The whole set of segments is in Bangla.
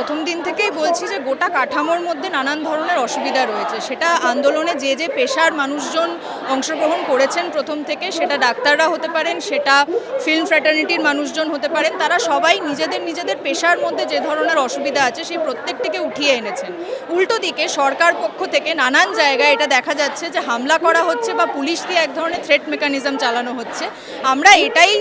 প্রথম দিন থেকেই বলছি যে গোটা কাঠামোর মধ্যে নানান ধরনের অসুবিধা রয়েছে। সেটা আন্দোলনে যে যে পেশার মানুষজন অংশগ্রহণ করেছেন প্রথম থেকে, সেটা ডাক্তাররা হতে পারেন, সেটা ফিল্ম ফ্র্যাটার্নিটির মানুষজন হতে পারেন, তারা সবাই নিজেদের নিজেদের পেশার মধ্যে যে ধরনের অসুবিধা আছে সেই প্রত্যেকটিকে উঠিয়ে এনেছেন। উল্টো দিকে সরকার পক্ষ থেকে নানান জায়গায় এটা দেখা যাচ্ছে যে হামলা করা হচ্ছে বা পুলিশ দিয়ে এক ধরনের থ্রেট মেকানিজম চালানো হচ্ছে। আমরা এটাই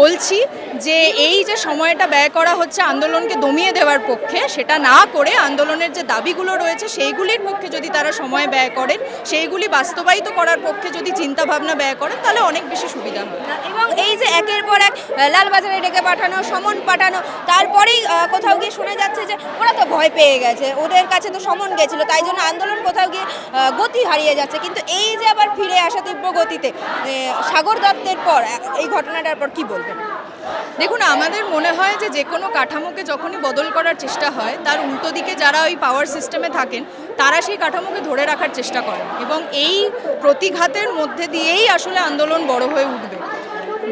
বলছি যে এই যে সময়টা ব্যয় করা হচ্ছে আন্দোলনকে দমিয়ে দেওয়ার পক্ষে, সেটা না করে আন্দোলনের যে দাবিগুলো রয়েছে, সেইগুলির পক্ষে যদি তারা সময় ব্যয় করেন, সেইগুলি বাস্তবায়িত করার পক্ষে যদি চিন্তাভাবনা ব্যয় করেন তাহলে অনেক বেশি সুবিধা হয়। এবং এই যে একের পর এক লালবাজারে ডেকে পাঠানো সমন পাঠানো তারপরেই কোথাও গিয়ে শোনা যাচ্ছে যে ওরা তো ভয় পেয়ে গেছে। ওদের কাছে তো সমন গেছিল তাই জন্য আন্দোলন কোথাও গিয়ে গতি হারিয়ে যাচ্ছে। কিন্তু এই যে আবার ফিরে আসা তীব্র গতিতে সাগর দত্তের পর এই ঘটনাটার পর কি বলবেন? দেখুন আমাদের মনে হয় যে যে কোনো কাঠামোকে যখনই বদল করার চেষ্টা হয় তার উল্টো দিকে যারা ওই পাওয়ার সিস্টেমে থাকেন তারা সেই কাঠামোকে ধরে রাখার চেষ্টা করে এবং এই প্রতিঘাতের মধ্যে দিয়েই আসলে আন্দোলন বড় হয়ে উঠবে।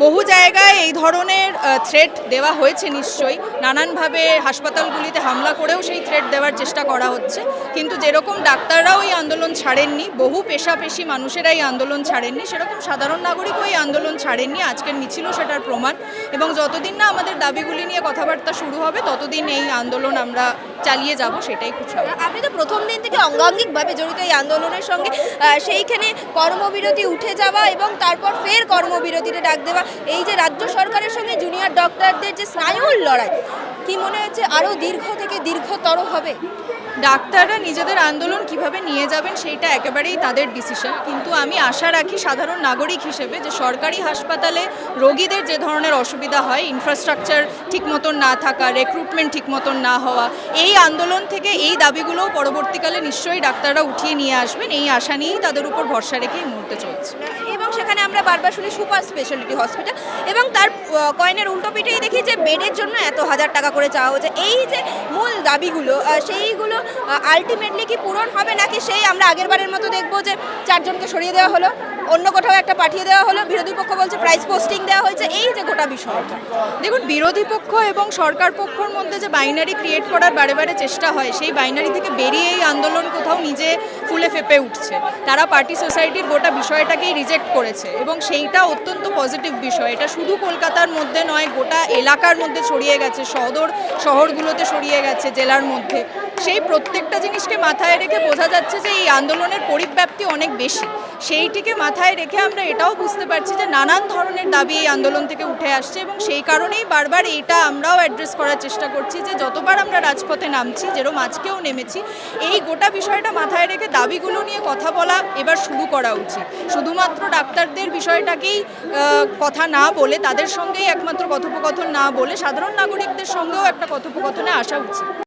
বহু জায়গায় এই ধরনের থ্রেট দেওয়া হয়েছে নিশ্চয়ই। নানানভাবে হাসপাতালগুলিতে হামলা করেও সেই থ্রেট দেওয়ার চেষ্টা করা হচ্ছে। কিন্তু যেরকম ডাক্তাররাও এই আন্দোলন ছাড়েননি, বহু পেশাপেশি মানুষেরা এই আন্দোলন ছাড়েননি, সেরকম সাধারণ নাগরিকও এই আন্দোলন ছাড়েননি। আজকের মিছিলও সেটার প্রমাণ। এবং যতদিন না আমাদের দাবিগুলি নিয়ে কথাবার্তা শুরু হবে, ততদিন এই আন্দোলন আমরা চালিয়ে যাব, সেটাই খুব আপনি তো প্রথম দিন থেকে অঙ্গাঙ্গিকভাবে জড়িত এই আন্দোলনের সঙ্গে সেইখানে কর্মবিরতি উঠে যাওয়া এবং তারপর ফের কর্মবিরতিতে ডাক দেওয়া এই যে রাজ্য সরকারের সঙ্গে জুনিয়র ডক্টরদের যে স্নায়ুর লড়াই কি মনে হচ্ছে আরও দীর্ঘ থেকে দীর্ঘতর হবে? ডাক্তাররা নিজেদের আন্দোলন কীভাবে নিয়ে যাবেন সেইটা একেবারেই তাদের ডিসিশন কিন্তু আমি আশা রাখি সাধারণ নাগরিক হিসেবে যে সরকারি হাসপাতালে রোগীদের যে ধরনের অসুবিধা হয় ইনফ্রাস্ট্রাকচার ঠিক মতন না থাকা রেক্রুটমেন্ট ঠিক মতন না হওয়া এই আন্দোলন থেকে এই দাবিগুলোও পরবর্তীকালে নিশ্চয়ই ডাক্তাররা উঠিয়ে নিয়ে আসবেন। এই আশা নিয়েই তাদের উপর ভরসা রেখে এই মুহূর্তে চলছে। এবং সেখানে আমরা বারবার শুনি সুপার স্পেশালিটি হসপিটাল এবং তার কয়েনের উল্টো পিঠেই দেখি যে বেডের জন্য এত হাজার টাকা করে চাওয়া হচ্ছে। এই যে মূল দাবিগুলো সেইগুলো আলটিমেটলি কি পূরণ হবে নাকি সেই আমরা আগের বারের মতো দেখব যে চারজনকে সরিয়ে দেওয়া হলো, অন্য কোথাও একটা পাঠিয়ে দেওয়া হলো, বিরোধী পক্ষ বলছে প্রাইস পোস্টিং দেওয়া হয়েছে, এই যে গোটা বিষয়টা দেখুন, বিরোধী পক্ষ এবং সরকার পক্ষর মধ্যে যে বাইনারি ক্রিয়েট করার বারে বারে চেষ্টা হয়, সেই বাইনারি থেকে বেরিয়ে এই আন্দোলন কোথাও নিজে ফুলে ফেপে উঠছে। তারা পার্টি সোসাইটির গোটা বিষয়টাকেই রিজেক্ট করেছে। এবং সেইটা অত্যন্ত পজিটিভ বিষয়। এটা শুধু কলকাতার মধ্যে নয়, গোটা এলাকার মধ্যে ছড়িয়ে গেছে, সদর শহরগুলোতে ছড়িয়ে গেছে, জেলার মধ্যে। সেই প্রত্যেকটা জিনিসকে মাথায় রেখে বোঝা যাচ্ছে যে এই আন্দোলনের পরিব্যাপ্তি অনেক বেশি। সেইটিকে মাথায় রেখে আমরা এটাও বুঝতে পারছি যে নানান ধরনের দাবি এই আন্দোলন থেকে উঠে আসছে এবং সেই কারণেই বারবার এইটা আমরাও অ্যাড্রেস করার চেষ্টা করছি যে যতবার আমরা রাজপথে নামছি যেরকম আজকেও নেমেছি, এই গোটা বিষয়টা মাথায় রেখে দাবিগুলো নিয়ে কথা বলা এবার শুরু করা উচিত। শুধুমাত্র ডাক্তারদের বিষয়টাকেই কথা না বলে, তাদের সঙ্গেই একমাত্র কথোপকথন না বলে সাধারণ নাগরিকদের সঙ্গেও একটা কথোপকথনে আসা উচিত।